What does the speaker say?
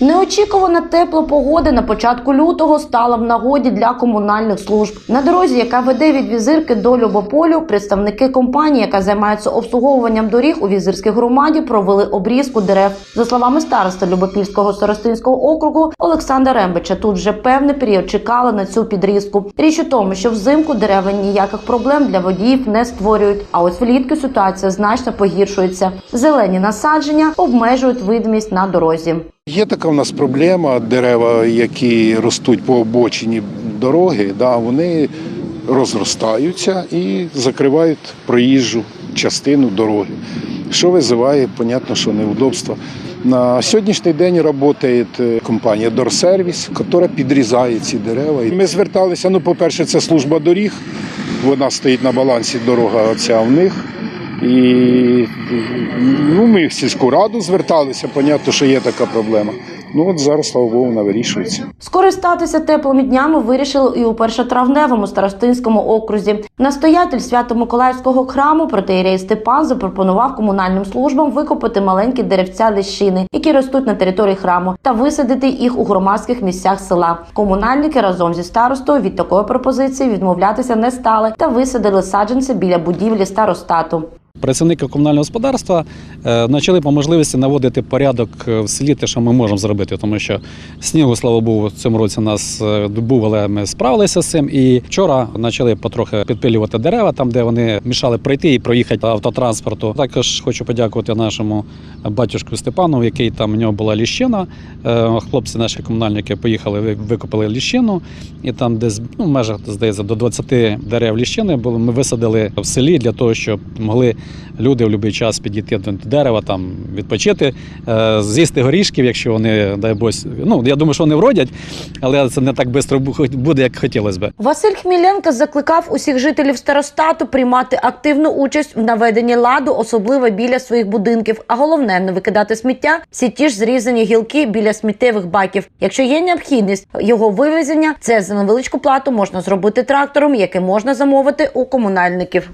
Довгоочікувана тепла погода на початку лютого стала в нагоді для комунальних служб. На дорозі, яка веде від візирки до Любополю, представники компанії, яка займається обслуговуванням доріг у візирській громаді, провели обрізку дерев. За словами староста Любопільського старостинського округу Олександра Рембича, тут вже певний період чекали на цю підрізку. Річ у тому, що взимку дерева ніяких проблем для водіїв не створюють. А ось влітку ситуація значно погіршується. Зелені насадження обмежують видимість на дорозі. Є така в нас проблема, дерева, які ростуть по обочині дороги, да, вони розростаються і закривають проїжджу частину дороги, що визиває, понятно, що неудобства. На сьогоднішній день працює компанія Дорсервіс, яка підрізає ці дерева. Ми зверталися, ну, по-перше, це служба доріг, вона стоїть на балансі дорога оця в них. І ну, ми в сільську раду зверталися, понятно, що є така проблема. Ну от зараз, слава Богу, вона вирішується. Скористатися теплими днями вирішили і у першотравневому старостинському окрузі. Настоятель Свято-Миколаївського храму протеєрей Степан запропонував комунальним службам викопати маленькі деревця ліщини, які ростуть на території храму, та висадити їх у громадських місцях села. Комунальники разом зі старостою від такої пропозиції відмовлятися не стали та висадили саджанці біля будівлі старостату. Працівники комунального господарства е, почали по можливості наводити порядок е, в селі, те, що ми можемо зробити, тому що снігу, слава Богу, в цьому році нас е, був, але ми справилися з цим. І вчора почали потрохи підпилювати дерева, там, де вони мішали пройти і проїхати автотранспорту. Також хочу подякувати нашому батюшку Степану, який там у нього була ліщина. Хлопці, наші комунальники, поїхали, ви- викопали ліщину, і там, десь ну, в межах здається, до 20 дерев ліщини. Ми висадили в селі для того, щоб могли люди в будь-який час підійти до дерева, там відпочити, е, з'їсти горішків, якщо вони, дай Бог, ну я думаю, що вони вродять, але це не так швидко буде, як хотілося б. Василь Хміленко закликав усіх жителів старостату приймати активну участь в наведенні ладу, особливо біля своїх будинків. А головне не викидати сміття всі ті ж зрізані гілки біля сміттєвих баків. Якщо є необхідність його вивезення, це за невеличку плату можна зробити трактором, який можна замовити у комунальників.